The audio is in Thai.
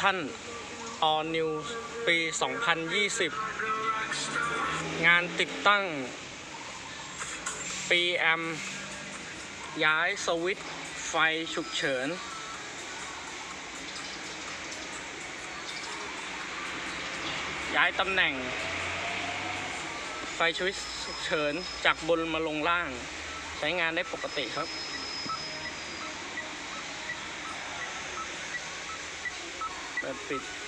ทัน All New ปี 2020 งานติดตั้งปีแอมย้ายสวิตไฟฉุกเฉิน ย้ายตำแหน่ง ไฟสวิตช์ฉุกเฉินจากบนมาลงล่าง ใช้งานได้ปกติครับ เปิด ปิด